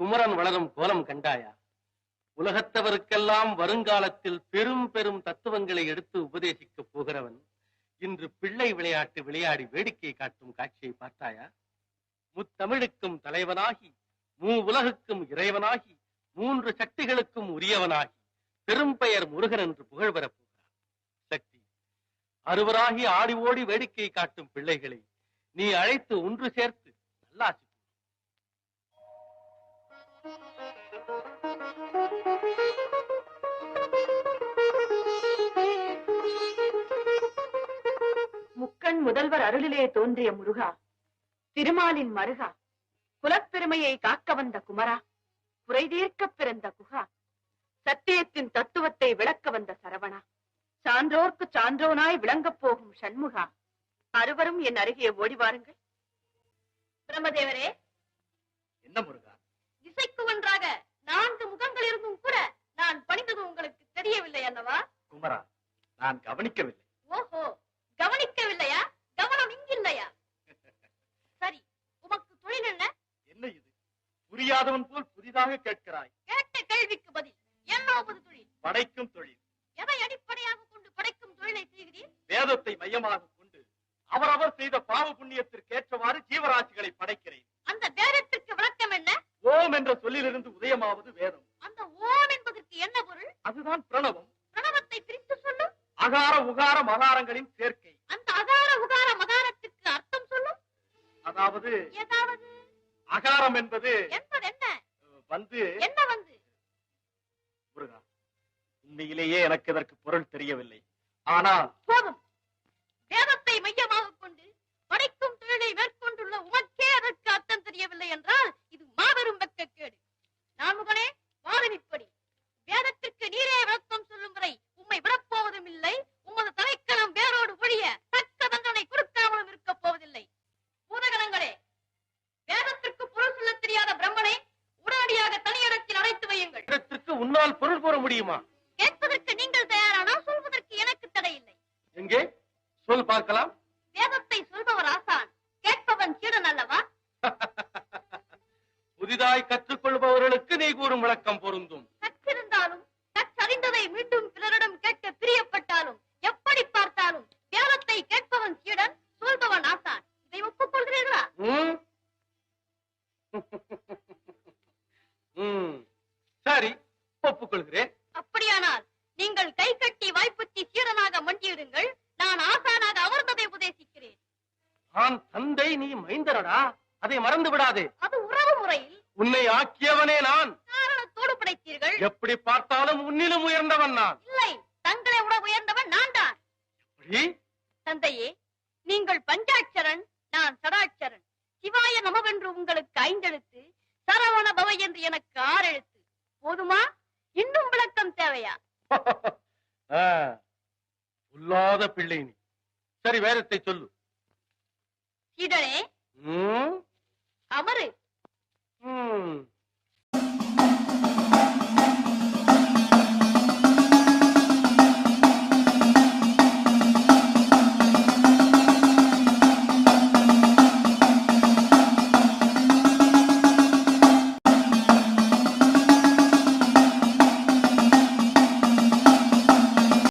குமரன் வளரும் கோலம் கண்டாயா? உலகத்தவருக்கெல்லாம் வருங்காலத்தில் பெரும் பெரும் தத்துவங்களை எடுத்து உபதேசிக்க போகிறவன் இன்று பிள்ளை விளையாட்டு விளையாடி வேடிக்கை காட்டும் காட்சியை பார்த்தாயா? முத்தமிழுக்கும் தலைவனாகி மூ உலகுக்கும் இறைவனாகி மூன்று சக்திகளுக்கும் உரியவனாகி பெரும் பெயர் முருகன் என்று புகழ் பெறப் போகிறார் சக்தி அறுவராகி ஆடி ஓடி வேடிக்கை காட்டும் பிள்ளைகளை நீ அழைத்து ஒன்று சேர்த்து நல்லா முக்கண் முதல்வர் அருளிலே தோன்றிய முருகா திருமாலின் மருகா குலப்பெருமையை காக்க வந்த குமரா குறை பிறந்த குகா சத்தியத்தின் தத்துவத்தை விளக்க வந்த சரவணா சான்றோர்க்கு சான்றோனாய் விளங்கப் போகும் சண்முகா அறுவரும் என் அருகே ஓடி வாருங்கள். பிரம்மதேவரே. என்ன முருகா இசைக்கு ஒன்றாக நான்கு முகங்கள் இருந்தும் கூட நான் பணிந்தது உங்களுக்கு தெரியவில்லை அல்லவா குமரா நான் கவனிக்கவில்லை. ஓஹோ கவனிக்கவில்லையா? கவனம் இங்கில்லையா? சரி உமக்கு தொழில் என்ன? என்ன இது? புரியாதவன் போல் புதிதாக கேட்கிறாய். கேட்ட கேள்விக்கு பதில் என்னோவது தொழில்? படைக்கும் தொழில். எதை அடிப்படையாக கொண்டு படைக்கும் தொழிலை செய்கிறீர்? வேதத்தை மையமாக கொண்டு அவரவர் செய்த பாவ புண்ணியத்திற்கேற்றவாறு ஜீவராசிகளை படைக்கிறேன். அந்த வேதத்திற்கு விளக்கம் என்ன? ஓம் என்ற சொல்லிலிருந்து உதயமாவது வேதம். அந்த ஓம் என்பதற்கு என்ன பொருள்? அதுதான் பிரணவம். அகார உகார மகாரங்களின் சேர்க்கை. அந்த அகார உகார மகாரத்துக்கு அர்த்தம் சொல்லும்? அதாவது ஏதாவது? அகாரம் என்பது என்பது என்ன? வந்து என்ன வந்து? முருகா உண்மையிலேயே எனக்கு இதற்கு பொருள் தெரியவில்லை. ஆனால் போதும் வேதத்தை மையமாக கொண்டு படைக்கும் தொழிலை மேற்கொண்டுள்ள உமக்கே அதற்கு அர்த்தம் தெரியவில்லை என்றால் இது மாபெரும் வெட்கக்கேடு நான்முகனே வாதனிப்படி வேதத்திற்கு நீரே விளக்கம் சொல்லும் வரை உம்மை விடப்போவதும் இல்லை உமது தலைக்கணம் வேரோடு ஒழிய தக்க தண்டனை கொடுக்காமலும் இருக்கப் போவதில்லை பூதகணங்களே வேதத்திற்கு பொருள் சொல்லத் தெரியாத பிரம்மனை உடனடியாக தனியிடத்தில் அழைத்து வையுங்கள் இதற்கு உன்னால் பொருள் கூற முடியுமா? கேட்பதற்கு நீங்கள் தயாரானால் சொல்வதற்கு எனக்கு தடையில்லை. எங்கே? சொல் பார்க்கலாம். வேதத்தை சொல்பவர் ஆசான் கேட்பவன் சீடன் அல்லவா? புதிதாய் கற்றுக்கொள்பவர்களுக்கு நீ கூறும் விளக்கம் பொருந்தும். கற்றிருந்தாலும் கற்றறிந்ததை மீண்டும் பிறரிடம் கேட்க பிரியப்பட்டாலும் எப்படி பார்த்தாலும் வேதத்தை கேட்பவன் சீடன் சொல்பவன் ஆசான். இதை ஒப்புக்கொள்கிறீர்களா ம்? ம். சரி ஒப்புக்கொள்கிறேன். அப்படியானால் நீங்கள் கை கட்டி வாய்ப்புத்தி சீடனாக மண்டியிடுங்கள். நான் ஆசானாக அமர்ந்ததை உபதேசிக்கிறேன். நான் தந்தை நீ மைந்தரடா. அதை மறந்து விடாதே. அது உறவு முறையில். உன்னை ஆக்கியவனே நான். காரணத்தோடு படைத்தீர்கள். எப்படி பார்த்தாலும் உன்னிலும் உயர்ந்தவன் நான். இல்லை தங்களை விட உயர்ந்தவன் நான் தான். எப்படி? தந்தையே நீங்கள் பஞ்சாட்சரன் நான் சடாட்சரன். சிவாய நமவென்று உங்களுக்கு ஐந்தெழுத்து சரவண பவ என்று எனக்கு ஆறு எழுத்து போதுமா? இன்னும் விளக்கம் தேவையா ஆ, பொல்லாத பிள்ளை நீ சரி வேதத்தை சொல்லு ம்? அமரு.